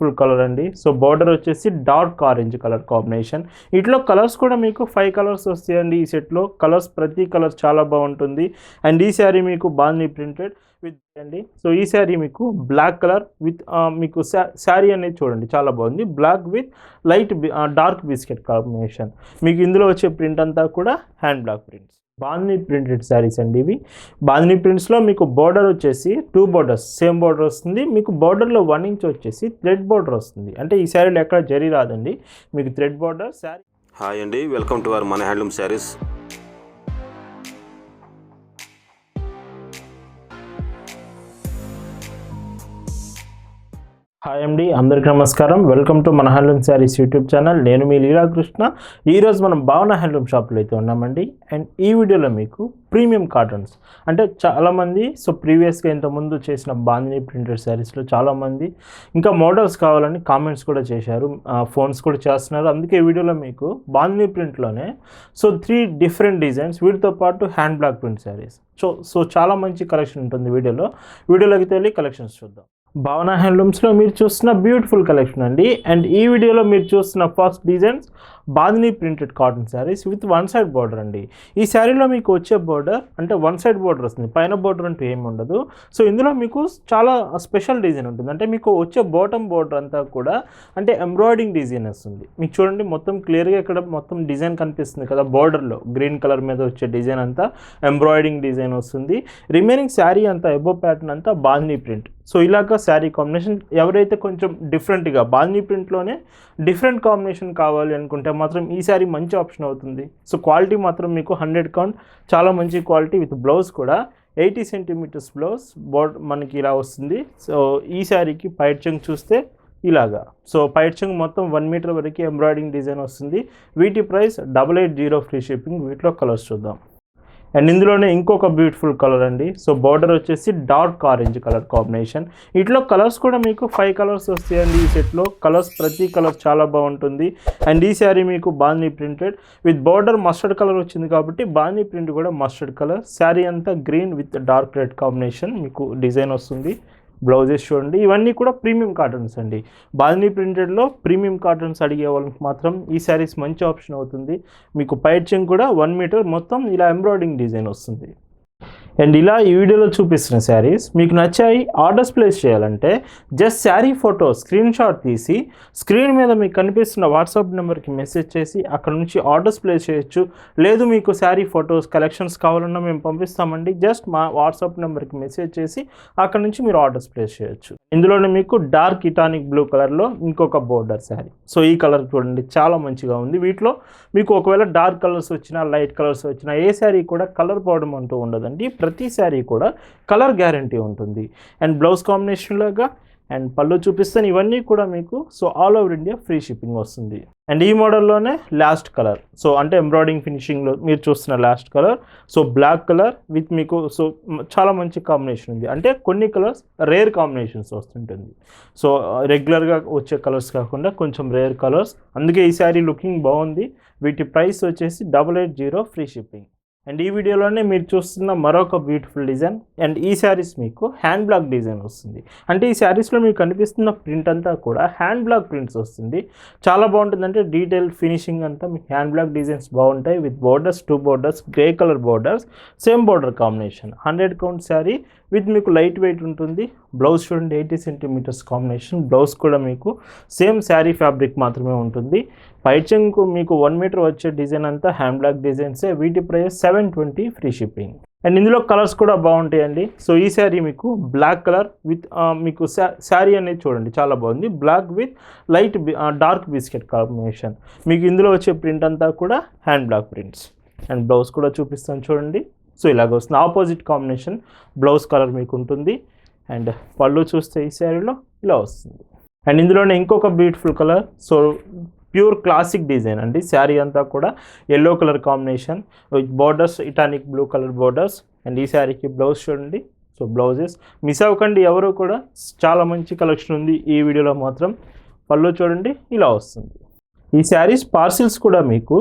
Beautiful colour అండి. So border వచ్చేసి dark orange colour combination ఇట్లో కలర్స్ కూడా మీకు ఫైవ్ కలర్స్ వస్తాయండి ఈ సెట్లో కలర్స్ ప్రతి కలర్ చాలా బాగుంటుంది. అండ్ ఈ శారీ మీకు బాందీ ప్రింటెడ్ విత్ అండి. సో ఈ శారీ మీకు బ్లాక్ కలర్ విత్ మీకు శారీ అనేది చూడండి చాలా బాగుంది. Black with light dark biscuit combination మీకు ఇందులో వచ్చే ప్రింట్ అంతా కూడా hand block prints bandhani printed saris అండి ఇవి. బాందిని ప్రింట్స్లో మీకు బార్డర్ వచ్చేసి టూ బార్డర్స్ సేమ్ బార్డర్ వస్తుంది. మీకు బార్డర్లో వన్ ఇంచ్ వచ్చేసి థ్రెడ్ బార్డర్ వస్తుంది. అంటే ఈ శారీలో ఎక్కడ జరీ రాదండి. మీకు థ్రెడ్ బార్డర్ శారీ హాయ్ అండి. వెల్కమ్ టు అవర్ మన హ్యాండ్లూమ్ శారీస్. హాయ్ అండి అందరికీ నమస్కారం. వెల్కమ్ టు మన హ్యాండ్లూమ్ శారీస్ యూట్యూబ్ ఛానల్ నేను మీ లీలాకృష్ణ. ఈరోజు మనం భావన హ్యాండ్లూమ్ షాప్లో అయితే ఉన్నామండి. అండ్ ఈ వీడియోలో మీకు ప్రీమియం కాటన్స్ అంటే చాలామంది సో ప్రీవియస్గా ఇంతకుముందు చేసిన బాంధిని ప్రింటెడ్ శారీస్లో చాలామంది ఇంకా మోడల్స్ కావాలని కామెంట్స్ కూడా చేశారు. ఫోన్స్ కూడా చేస్తున్నారు. అందుకే ఈ వీడియోలో మీకు బాంధిని ప్రింట్లోనే సో త్రీ డిఫరెంట్ డిజైన్స్ వీటితో పాటు hand block print saris so so చాలా మంచి కలెక్షన్ ఉంటుంది వీడియోలో. వీడియోలోకి వెళ్ళి కలెక్షన్స్ చూద్దాం. భావన హ్యాండ్లూమ్స్లో మీరు చూస్తున్న బ్యూటిఫుల్ కలెక్షన్ అండి. అండ్ ఈ వీడియోలో మీరు చూస్తున్న first designs bandhani printed cotton saris with one side border అండి. ఈ శారీలో మీకు వచ్చే బార్డర్ అంటే వన్ సైడ్ బార్డర్ వస్తుంది. పైన బార్డర్ అంటూ ఏమి ఉండదు. సో ఇందులో మీకు చాలా స్పెషల్ డిజైన్ ఉంటుంది. అంటే మీకు వచ్చే బాటమ్ బార్డర్ అంతా కూడా అంటే ఎంబ్రాయిడింగ్ డిజైన్ వస్తుంది. మీకు చూడండి మొత్తం క్లియర్గా ఇక్కడ మొత్తం డిజైన్ కనిపిస్తుంది కదా బార్డర్లో. గ్రీన్ కలర్ మీద వచ్చే డిజైన్ అంతా ఎంబ్రాయిడింగ్ డిజైన్ వస్తుంది. రిమైనింగ్ శారీ అంతా ఎబో ప్యాటర్న్ అంతా బాందిని ప్రింట్. సో ఇలాగ శారీ కాంబినేషన్ ఎవరైతే కొంచెం డిఫరెంట్గా బాందీ ప్రింట్లోనే డిఫరెంట్ కాంబినేషన్ కావాలి అనుకుంటే మాత్రం ఈ శారీ మంచి ఆప్షన్ అవుతుంది. సో క్వాలిటీ మాత్రం మీకు హండ్రెడ్ కౌంట్. చాలా మంచి క్వాలిటీ విత్ బ్లౌజ్ కూడా. ఎయిటీ సెంటీమీటర్స్ బ్లౌజ్ బోర్డ్ మనకి ఇలా వస్తుంది. సో ఈ శారీకి పైట్ చంగ్ చూస్తే ఇలాగా. సో పైట్ చెంగ్ మొత్తం వన్ మీటర్ వరకు ఎంబ్రాయిడింగ్ డిజైన్ వస్తుంది. వీటి price double eight zero free shipping. వీటిలో కలర్స్ చూద్దాం. అండ్ ఇందులోనే ఇంకొక బ్యూటిఫుల్ కలర్ అండి. సో బార్డర్ వచ్చేసి డార్క్ ఆరెంజ్ కలర్ కాంబినేషన్. ఇట్లో కలర్స్ కూడా మీకు ఫైవ్ కలర్స్ వస్తాయండి ఈ సెట్లో. కలర్స్ ప్రతి కలర్ చాలా బాగుంటుంది. అండ్ ఈ శారీ మీకు bandhi printed with border mustard colour వచ్చింది కాబట్టి బాందీ ప్రింట్ కూడా మస్టర్డ్ కలర్. శారీ అంతా green with dark red combination మీకు డిజైన్ వస్తుంది. బ్లౌజెస్ చూడండి. ఇవన్నీ కూడా ప్రీమియం కాటన్స్ అండి. బాందీ ప్రింటెడ్లో ప్రీమియం కాటన్స్ అడిగే వాళ్ళకి మాత్రం ఈ శారీస్ మంచి ఆప్షన్ అవుతుంది. మీకు పైచింగ్ కూడా వన్ మీటర్ మొత్తం ఇలా ఎంబ్రాయిడింగ్ డిజైన్ వస్తుంది. అండ్ ఇలా ఈ వీడియోలో చూపిస్తున్న శారీస్ మీకు నచ్చాయి ఆర్డర్స్ ప్లేస్ చేయాలంటే just sari photo screenshot తీసి స్క్రీన్ మీద మీకు కనిపిస్తున్న వాట్సాప్ నెంబర్కి మెసేజ్ చేసి అక్కడ నుంచి ఆర్డర్స్ ప్లేస్ చేయొచ్చు. లేదు మీకు శారీ ఫొటోస్ కలెక్షన్స్ కావాలన్నా మేము పంపిస్తామండి. జస్ట్ మా వాట్సాప్ నెంబర్కి మెసేజ్ చేసి అక్కడ నుంచి మీరు ఆర్డర్స్ ప్లేస్ చేయొచ్చు. ఇందులోనే మీకు డార్క్ ఇటానిక్ బ్లూ కలర్లో ఇంకొక బోర్డర్ శారీ. సో ఈ కలర్ చూడండి చాలా మంచిగా ఉంది. వీటిలో మీకు ఒకవేళ డార్క్ కలర్స్ వచ్చినా లైట్ కలర్స్ వచ్చినా ఏ శారీ కూడా కలర్ పోవడం అంటూ ఉండదండి. ప్రతి శారీ కూడా కలర్ గ్యారంటీ ఉంటుంది. అండ్ బ్లౌజ్ కాంబినేషన్లోగా అండ్ పళ్ళు చూపిస్తాను ఇవన్నీ కూడా మీకు so all over India free shipping వస్తుంది. అండ్ ఈ మోడల్లోనే లాస్ట్ కలర్ సో అంటే ఎంబ్రాయిడింగ్ ఫినిషింగ్లో మీరు చూస్తున్న last colour so black colour with మీకు సో చాలా మంచి కాంబినేషన్ ఉంది. అంటే కొన్ని కలర్స్ రేర్ కాంబినేషన్స్ వస్తుంటుంది. సో రెగ్యులర్గా వచ్చే కలర్స్ కాకుండా కొంచెం రేర్ కలర్స్ అందుకే ఈ శారీ లుకింగ్ బాగుంది. వీటి ప్రైస్ వచ్చేసి double eight zero free shipping and ఈ వీడియోలోనే మీరు చూస్తున్న మరొక బ్యూటిఫుల్ డిజైన్ అండ్ ఈ శారీస్ మీకు హ్యాండ్ బ్లాక్ డిజైన్ వస్తుంది. అంటే ఈ శారీస్లో మీకు కనిపిస్తున్న ప్రింట్ అంతా కూడా హ్యాండ్ బ్లాక్ ప్రింట్స్ వస్తుంది. చాలా బాగుంటుంది అంటే డీటెయిల్ ఫినిషింగ్ అంతా మీకు హ్యాండ్ బ్లాక్ డిజైన్స్ బాగుంటాయి with borders two borders grey colour borders same border combination hundred count sari with మీకు లైట్ వెయిట్ ఉంటుంది. బ్లౌజ్ చూడండి ఎయిటీ సెంటీమీటర్స్ కాంబినేషన్. బ్లౌజ్ కూడా మీకు సేమ్ శారీ ఫ్యాబ్రిక్ మాత్రమే ఉంటుంది. పైచంకు మీకు వన్ మీటర్ వచ్చే డిజైన్ అంతా హ్యాండ్ బ్లాక్ డిజైన్సే. వీటి price seven twenty free shipping. And ఇందులో కలర్స్ కూడా బాగుంటాయండి. సో ఈ శారీ మీకు బ్లాక్ కలర్ విత్ మీకు శారీ అనేది చూడండి చాలా బాగుంది. Black with light dark biscuit combination. మీకు ఇందులో వచ్చే ప్రింట్ అంతా కూడా hand block prints. And blouse కూడా చూపిస్తాను చూడండి. సో ఇలాగ వస్తుంది. ఆపోజిట్ కాంబినేషన్ బ్లౌజ్ కలర్ మీకు ఉంటుంది. అండ్ పళ్ళు చూస్తే ఈ శారీలో ఇలా వస్తుంది. అండ్ ఇందులోనే ఇంకొక beautiful colour so pure classic design అండి. శారీ అంతా కూడా yellow colour combination with borders ఇటానిక్ blue colour borders and ఈ శారీకి బ్లౌజ్ చూడండి. సో బ్లౌజెస్ మిస్ అవ్వకండి ఎవరు కూడా. చాలా మంచి కలెక్షన్ ఉంది ఈ వీడియోలో మాత్రం. పళ్ళు చూడండి ఇలా వస్తుంది. ఈ శారీస్ పార్సిల్స్ కూడా మీకు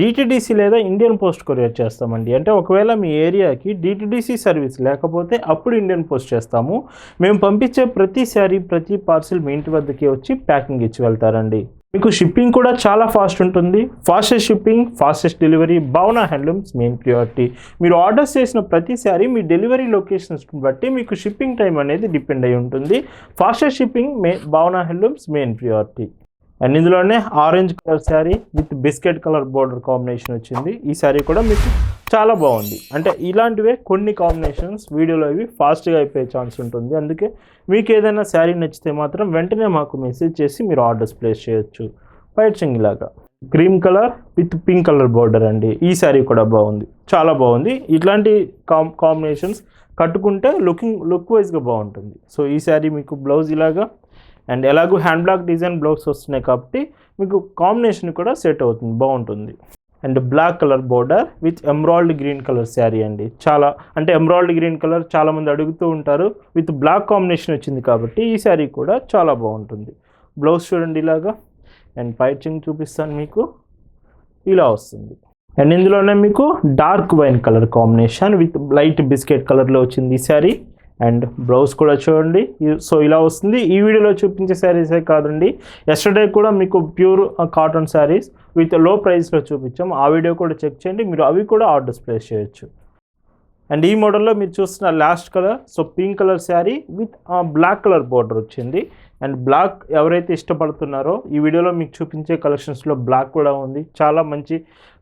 డిటిడిసి లేదా ఇండియన్ పోస్ట్ కొరియర్ చేస్తామండి. అంటే ఒకవేళ మీ ఏరియాకి డిటిడిసి సర్వీస్ లేకపోతే అప్పుడు ఇండియన్ పోస్ట్ చేస్తాము. మేము పంపించే ప్రతి శారీ ప్రతి పార్సిల్ మీ ఇంటి వద్దకి వచ్చి ప్యాకింగ్ ఇచ్చి వెళ్తారండి. మీకు షిప్పింగ్ కూడా చాలా ఫాస్ట్ ఉంటుంది. Fastest shipping fastest delivery Bhavana handlooms main priority మీరు ఆర్డర్స్ చేసిన ప్రతిసారి మీ డెలివరీ లొకేషన్స్ బట్టి మీకు షిప్పింగ్ టైం అనేది డిపెండ్ అయి ఉంటుంది. Fastest shipping May Bhavana handlooms main priority and ఇందులోనే orange colour sari with biscuit colour border combination వచ్చింది. ఈ శారీ కూడా మీకు చాలా బాగుంది. అంటే ఇలాంటివే కొన్ని కాంబినేషన్స్ వీడియోలో ఇవి ఫాస్ట్గా అయిపోయే ఛాన్స్ ఉంటుంది. అందుకే మీకు ఏదైనా శారీ నచ్చితే మాత్రం వెంటనే మాకు మెసేజ్ చేసి మీరు ఆర్డర్స్ ప్లేస్ చేయొచ్చు. వైట్ ఇలాగా cream colour with pink colour border అండి. ఈ శారీ కూడా బాగుంది. చాలా బాగుంది. ఇట్లాంటి కాం కాంబినేషన్స్ కట్టుకుంటే లుకింగ్ లుక్ వైజ్గా బాగుంటుంది. సో ఈ శారీ మీకు బ్లౌజ్ ఇలాగా అండ్ ఎలాగో హ్యాండ్ బ్లాక్ డిజైన్ బ్లౌజ్ వస్తున్నాయి కాబట్టి మీకు కాంబినేషన్ కూడా సెట్ అవుతుంది బాగుంటుంది. And black colour border with emerald green colour sari అండి. చాలా అంటే ఎమ్రాయిల్డ్ గ్రీన్ కలర్ చాలామంది అడుగుతూ ఉంటారు విత్ బ్లాక్ కాంబినేషన్ వచ్చింది కాబట్టి ఈ శారీ కూడా చాలా బాగుంటుంది. బ్లౌజ్ చూడండి ఇలాగా. అండ్ పైచింగ్ చూపిస్తాను మీకు. ఇలా వస్తుంది. అండ్ ఇందులోనే మీకు dark wine colour combination with light biscuit కలర్లో వచ్చింది ఈ శారీ. అండ్ బ్లౌజ్ కూడా చూడండి. సో ఇలా వస్తుంది. ఈ వీడియోలో చూపించే శారీసే కాదండి. ఎస్టర్డే కూడా మీకు ప్యూర్ కాటన్ శారీస్ విత్లో ప్రైస్లో చూపించాం. ఆ వీడియో కూడా చెక్ చేయండి. మీరు అవి కూడా ఆర్డర్స్ ప్లేస్ చేయొచ్చు. అండ్ ఈ మోడల్లో మీరు చూస్తున్న last colour so pink colour sari with black colour border వచ్చింది. అండ్ బ్లాక్ ఎవరైతే ఇష్టపడుతున్నారో ఈ వీడియోలో మీకు చూపించే కలెక్షన్స్లో బ్లాక్ కూడా ఉంది. చాలా మంచి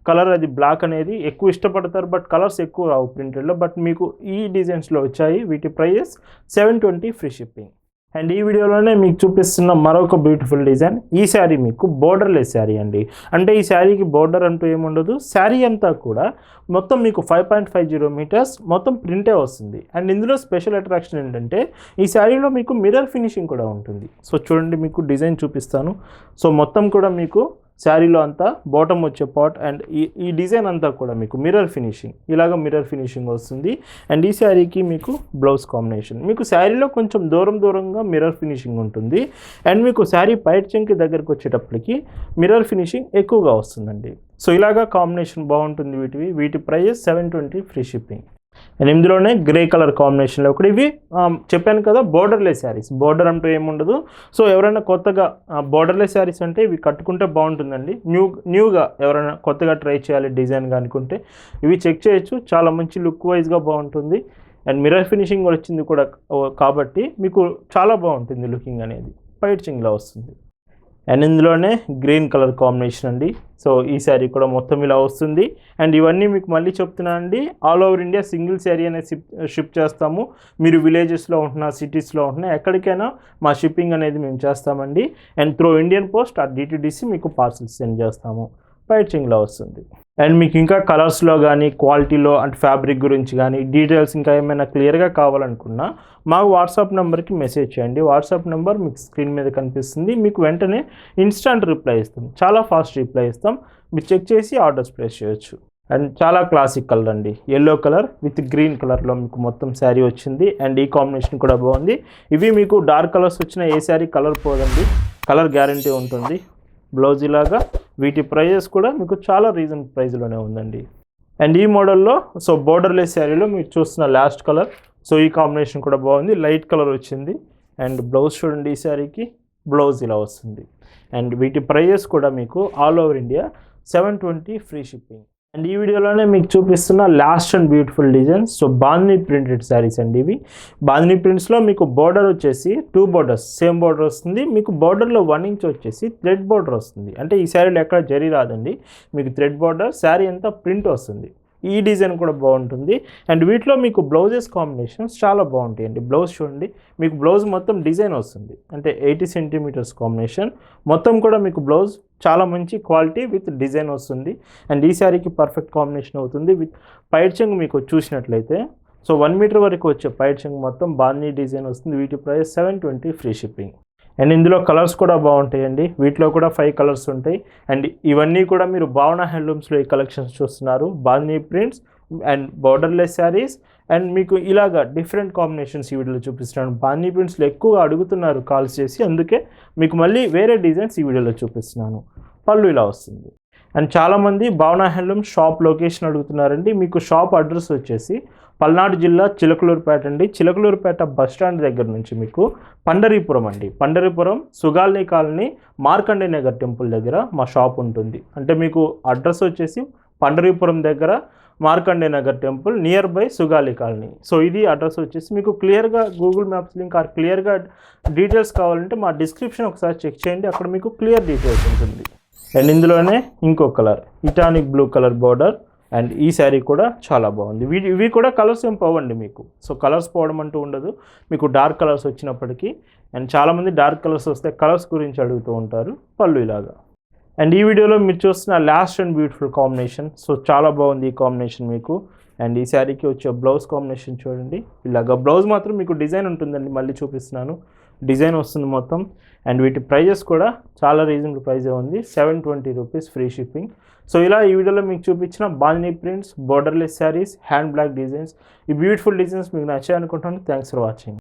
కలర్ అది బ్లాక్ అనేది ఎక్కువ ఇష్టపడతారు బట్ కలర్స్ ఎక్కువ రావు ప్రింటెడ్లో బట్ మీకు ఈ డిజైన్స్లో వచ్చాయి వీటి prices seven twenty free shipping and ఈ వీడియోలోనే మీకు చూపిస్తున్న మరొక బ్యూటిఫుల్ డిజైన్ ఈ శారీ మీకు బోర్డర్లెస్ శారీ అండి. అంటే ఈ శారీకి బోర్డర్ అంటూ ఏముండదు శారీ అంతా కూడా మొత్తం మీకు five point five zero metres మొత్తం ప్రింటే వస్తుంది. అండ్ ఇందులో స్పెషల్ అట్రాక్షన్ ఏంటంటే ఈ శారీలో మీకు మిర్రర్ ఫినిషింగ్ కూడా ఉంటుంది. సో చూడండి మీకు డిజైన్ చూపిస్తాను. సో మొత్తం కూడా మీకు శారీలో అంతా బాటమ్ వచ్చే పాట్ అండ్ ఈ ఈ డిజైన్ అంతా కూడా మీకు మిర్రర్ ఫినిషింగ్ ఇలాగ మిర్రర్ ఫినిషింగ్ వస్తుంది. అండ్ ఈ శారీకి మీకు బ్లౌజ్ కాంబినేషన్ మీకు శారీలో కొంచెం దూరం దూరంగా మిర్రర్ ఫినిషింగ్ ఉంటుంది. అండ్ మీకు శారీ పైట్ చెంకి దగ్గరకు వచ్చేటప్పటికి మిర్రర్ ఫినిషింగ్ ఎక్కువగా వస్తుందండి. సో ఇలాగా కాంబినేషన్ బాగుంటుంది వీటివి. వీటి price seven twenty free shipping ఎనిమిదిలోనే ఇందులోనే గ్రే కలర్ కాంబినేషన్లో ఒకటి ఇవి um, చెప్పాను కదా బోర్డర్లెస్ శారీస్ బోర్డర్ అంటూ ఏముండదు. సో ఎవరైనా కొత్తగా బోర్డర్లెస్ శారీస్ అంటే ఇవి కట్టుకుంటే బాగుంటుందండి. న్యూ న్యూగా ఎవరైనా కొత్తగా ట్రై చేయాలి డిజైన్గా అనుకుంటే ఇవి చెక్ చేయొచ్చు. చాలా మంచి లుక్ వైజ్గా బాగుంటుంది. అండ్ మిర్రర్ ఫినిషింగ్ వచ్చింది కూడా కాబట్టి మీకు చాలా బాగుంటుంది లుకింగ్ అనేది. పైచింగ్లో వస్తుంది. అండ్ ఇందులోనే గ్రీన్ కలర్ కాంబినేషన్ అండి. సో ఈ శారీ కూడా మొత్తం ఇలా వస్తుంది. అండ్ ఇవన్నీ మీకు మళ్ళీ చెప్తున్నా అండి all over India single sari అనేది షిప్ షిప్ చేస్తాము. మీరు విలేజెస్లో ఉంటున్నా సిటీస్లో ఉంటున్నా ఎక్కడికైనా మా షిప్పింగ్ అనేది మేము చేస్తామండి. అండ్ త్రూ ఇండియన్ పోస్ట్ ఆ డీటీడీసీ మీకు పార్సల్స్ సెండ్ చేస్తాము. పైచింగ్లో వస్తుంది. అండ్ మీకు ఇంకా కలర్స్లో కానీ క్వాలిటీలో అంటే ఫ్యాబ్రిక్ గురించి కానీ డీటెయిల్స్ ఇంకా ఏమైనా క్లియర్గా కావాలనుకున్నా మాకు వాట్సాప్ నెంబర్కి మెసేజ్ చేయండి. వాట్సాప్ నెంబర్ మీకు స్క్రీన్ మీద కనిపిస్తుంది. మీకు వెంటనే ఇన్స్టంట్ రిప్లై ఇస్తాం. చాలా ఫాస్ట్ రిప్లై ఇస్తాం. మీరు చెక్ చేసి ఆర్డర్స్ ప్లేస్ చేయొచ్చు. అండ్ చాలా క్లాసిక్ కలర్ అండి. ఎల్లో కలర్ విత్ గ్రీన్ కలర్లో మీకు మొత్తం శారీ వచ్చింది. అండ్ ఈ కాంబినేషన్ కూడా బాగుంది. ఇవి మీకు డార్క్ కలర్స్ వచ్చిన ఏ శారీ కలర్ పోదండి. కలర్ గ్యారంటీ ఉంటుంది. బ్లౌజ్ ఇలాగా వీటి ప్రైజెస్ కూడా మీకు చాలా రీజన్ ప్రైజ్లోనే ఉందండి. అండ్ ఈ మోడల్లో సో బోర్డర్లెస్ శారీలో మీరు చూస్తున్న లాస్ట్ కలర్ సో ఈ కాంబినేషన్ కూడా బాగుంది. లైట్ కలర్ వచ్చింది. అండ్ బ్లౌజ్ చూడండి ఈ శారీకి బ్లౌజ్ ఇలా వస్తుంది. అండ్ వీటి ప్రైజెస్ కూడా మీకు all over India seven twenty free shipping. And ఈ వీడియోలోనే మీకు చూపిస్తున్న last and beautiful design so bandhi printed saris అండి ఇవి. బాందీ ప్రింట్స్లో మీకు బార్డర్ వచ్చేసి టూ బార్డర్స్ సేమ్ బార్డర్ వస్తుంది. మీకు బార్డర్లో వన్ ఇంచ్ వచ్చేసి థ్రెడ్ బార్డర్ వస్తుంది. అంటే ఈ శారీలో ఎక్కడ జరిగి రాదండి. మీకు థ్రెడ్ బార్డర్ శారీ అంతా ప్రింట్ వస్తుంది. ఈ డిజైన్ కూడా బాగుంటుంది. అండ్ వీటిలో మీకు బ్లౌజెస్ కాంబినేషన్స్ చాలా బాగుంటాయండి. బ్లౌజ్ చూడండి మీకు బ్లౌజ్ మొత్తం డిజైన్ వస్తుంది. అంటే ఎయిటీ సెంటీమీటర్స్ కాంబినేషన్. మొత్తం కూడా మీకు బ్లౌజ్ చాలా మంచి క్వాలిటీ విత్ డిజైన్ వస్తుంది. అండ్ ఈ శారీకి పర్ఫెక్ట్ కాంబినేషన్ అవుతుంది విత్ పైడ్చంగ్ మీకు చూసినట్లయితే. సో వన్ మీటర్ వరకు వచ్చే పైడ్చంగ్ మొత్తం బార్నీ డిజైన్ వస్తుంది. వీటి price seven twenty free shipping. And ఇందులో కలర్స్ కూడా బాగుంటాయండి. వీటిలో కూడా ఫైవ్ కలర్స్ ఉంటాయి. అండ్ ఇవన్నీ కూడా మీరు భావన హ్యాండ్లూమ్స్లో ఈ కలెక్షన్స్ చూస్తున్నారు. Bandhi prints and borderless saris and మీకు ఇలాగ డిఫరెంట్ కాంబినేషన్స్ ఈ వీడియోలో చూపిస్తున్నాను. బాందీ ప్రింట్స్లో ఎక్కువగా అడుగుతున్నారు కాల్స్ చేసి. అందుకే మీకు మళ్ళీ వేరే డిజైన్స్ ఈ వీడియోలో చూపిస్తున్నాను. పళ్ళు ఇలా వస్తుంది. అండ్ చాలామంది భావన హ్యాండ్లూమ్ షాప్ లొకేషన్ అడుగుతున్నారండి. మీకు షాప్ అడ్రస్ వచ్చేసి పల్నాడు జిల్లా చిలకలూరుపేట అండి. చిలకలూరుపేట బస్ స్టాండ్ దగ్గర నుంచి మీకు పండరీపురం అండి. పండరీపురం సుగాల్ని కాలనీ మార్కండే నగర్ టెంపుల్ దగ్గర మా షాప్ ఉంటుంది. అంటే మీకు అడ్రస్ వచ్చేసి పండరీపురం దగ్గర Markande Nagar temple near by Sugali colony. So ఇది అడ్రస్ వచ్చేసి మీకు క్లియర్గా గూగుల్ మ్యాప్స్ లింక్ ఆర్ క్లియర్గా డీటెయిల్స్ కావాలంటే మా డిస్క్రిప్షన్ ఒకసారి చెక్ చేయండి. అక్కడ మీకు క్లియర్ డీటెయిల్స్ ఉంటుంది. అండ్ ఇందులోనే ఇంకో కలర్ ఇటానిక్ బ్లూ కలర్ బార్డర్ అండ్ ఈ శారీ కూడా చాలా బాగుంది. వీటి ఇవి కూడా కలర్స్ ఏం పోవండి మీకు. సో కలర్స్ పోవడం అంటూ ఉండదు. మీకు డార్క్ కలర్స్ వచ్చినప్పటికీ అండ్ చాలామంది డార్క్ కలర్స్ వస్తే కలర్స్ గురించి అడుగుతూ ఉంటారు పళ్ళు ఇలాగా. అండ్ ఈ వీడియోలో మీరు చూస్తున్న last and beautiful combination so చాలా బాగుంది ఈ కాంబినేషన్ మీకు. అండ్ ఈ శారీకి వచ్చే బ్లౌజ్ కాంబినేషన్ చూడండి. ఇలాగ బ్లౌజ్ మాత్రం మీకు డిజైన్ ఉంటుందండి. మళ్ళీ చూపిస్తున్నాను. డిజైన్ వస్తుంది మొత్తం. అండ్ వీటి ప్రైజెస్ కూడా చాలా రీజనబుల్ ప్రైజే ఉంది. Seven twenty rupees free shipping. So ఇలా ఈ వీడియోలో మీకు చూపించిన బాల్నీ prints borderless saris hand block designs. ఈ బ్యూటిఫుల్ డిజైన్స్ మీకు నచ్చాయి థ్యాంక్స్ ఫర్ వాచింగ్